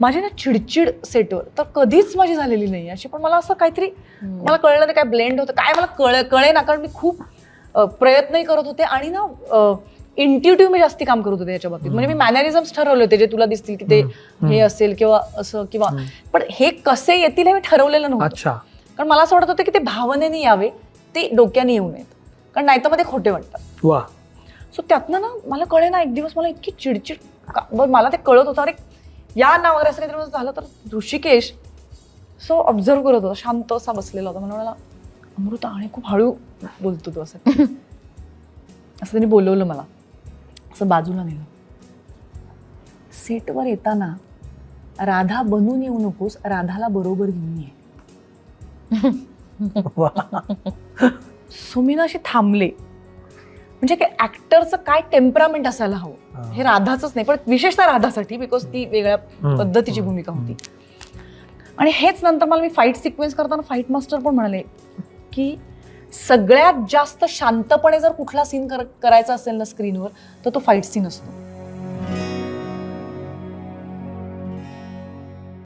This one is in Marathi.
माझी ना चिडचिड सेटवर तर कधीच माझी झालेली नाही अशी पण मला असं काहीतरी मला कळलं नाही काय ब्लेंड होतं काय मला कळ कळे ना. कारण मी खूप प्रयत्नही करत होते आणि ना इंट्युटिव्ह मी जास्ती काम करत होते याच्या बाबतीत. म्हणजे मी मॅनरिझम्स ठरवले होते जे तुला दिसतील की ते हे असेल किंवा असं किंवा पण हे कसे येतील हे मी ठरवलेलं नव्हतं. अच्छा. कारण मला असं वाटत होतं की ते भावनेने यावे ते डोक्याने येऊ नयेत. कारण नाहीतर मग ते खोटे वाटतात. वा. सो त्यातनं ना मला कळे ना एक दिवस मला इतकी चिडचिड मला ते कळत होतं अरे या ना वगैरे असं काहीतरी झालं तर ऋषिकेश. सो ऑब्झर्व करत होता शांत असा बसलेला होता. म्हणून मला अमृता आणि खूप हळू बोलतो तो असं. असं त्यांनी बोलवलं मला. असं बाजूला नेलं. सेटवर येताना राधा बनून येऊ नकोस राधाला बरोबर घेऊन ये. सो मी ना अशी थांबले. म्हणजे काय ऍक्टरचं काय टेम्परामेंट असायला हवं? हे. राधाचंच नाही पण विशेषतः राधासाठी बिकॉज ती वेगळ्या. पद्धतीची भूमिका होती. आणि हेच नंतर मला मी फाईट सिक्वेन्स करताना फाईट मास्टर पण म्हणाले की सगळ्यात जास्त शांतपणे जर कुठला सीन करायचा असेल ना स्क्रीनवर तर तो फाईट सीन असतो.